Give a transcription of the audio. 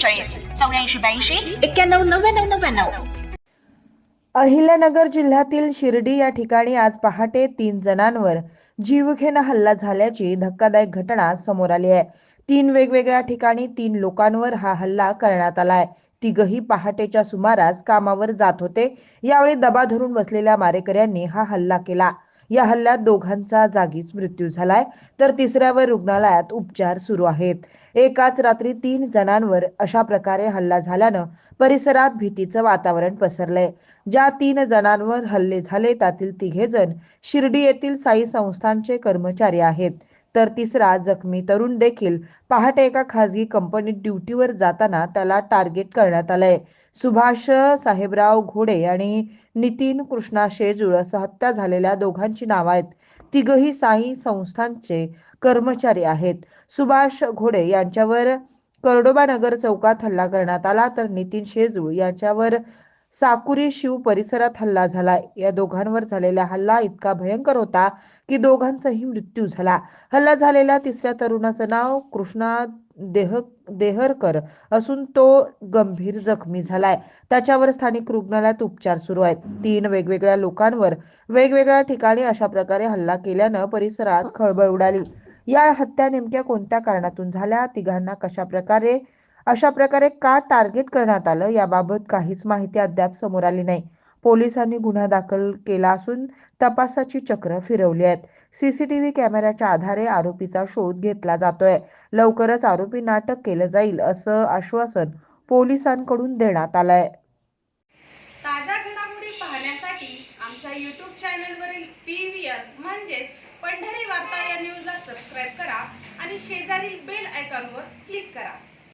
एकोणचाळीस चौऱ्याऐंशी ब्याऐंशी एक्क्याण्णव नव्याण्णव नव्याण्णव. अहिल्यानगर जिल्ह्यातील शिर्डी या ठिकाणी आज पहाटे तीन जणांवर जीवघेणा हल्ला झाल्याची धक्कादायक घटना समोर आली आहे. तीन वेगवेगळ्या ठिकाणी तीन लोकांवर हा हल्ला करण्यात आलाय. तिघही पहाटेच्या सुमारास कामावर जात होते. यावेळी दबा धरून बसलेल्या मारेकऱ्यांनी हा हल्ला केला. या हल्ल्यात दोघांचा जागीच मृत्यू झालाय. तर तिसऱ्यावर रुग्णालयात उपचार सुरू आहेत. एकाच रात्री तीन जणांवर अशा प्रकारे हल्ला झाल्यानं परिसरात भीतीचं वातावरण पसरलंय. ज्या तीन जणांवर हल्ले झाले त्यातील तिघे जण शिर्डी येथील साई संस्थांचे कर्मचारी आहेत. तर तिसरा जखमी तरुण देखील पहाटे एका खासगी कंपनीत ड्युटीवर जाताना त्याला टार्गेट करण्यात आलंय. सुभाष साहेबराव घोडे आणि नितीन कृष्णा शेजूळ असं हत्या झालेल्या दोघांची नावं आहेत. तिघही साई संस्थांचे कर्मचारी आहेत. सुभाष घोडे यांच्यावर कर्डोबा नगर चौकात हल्ला करण्यात आला तर नितीन शेजूळ यांच्यावर साकुरी शिव परिसरात हल्ला झालाय या दोघांवर झालेला हल्ला इतका भयंकर होता की दोघांचाही मृत्यू झाला. हल्ला झालेल्या तिसऱ्या तरुणाचं नाव कृष्णा देह देहरकर असून तो गंभीर जखमी झालाय. त्याच्यावर स्थानिक रुग्णालयात उपचार सुरू आहेत. तीन वेगवेगळ्या लोकांवर वेगवेगळ्या ठिकाणी अशा प्रकारे हल्ला केल्यानं परिसरात खळबळ उडाली. या हत्या नेमक्या कोणत्या कारणातून झाल्या? तिघांना कशा प्रकारे अशा प्रकारे का टार्गेट करण्यात आलं याबाबत काहीच माहिती अद्याप समोर आली नाही. पोलिसांनी गुन्हा दाखल केला असून तपासाची चक्र फिरवली आहेत. सीसीटीव्ही कॅमेऱ्याच्या आधारे आरोपीचा शोध घेतला जातोय. लवकरच आरोपी नाटक केलं जाईल असं आश्वासन पोलिसांकडून देण्यात आलंय. ताज्या घडामोडी पाहण्यासाठी आमच्या यूट्यूब चॅनलवरील पी व्ही आर म्हणजेच पंढरी वार्ता या न्यूजला सबस्क्राईब करा आणि शेजारील बेल आयकॉनवर क्लिक करा.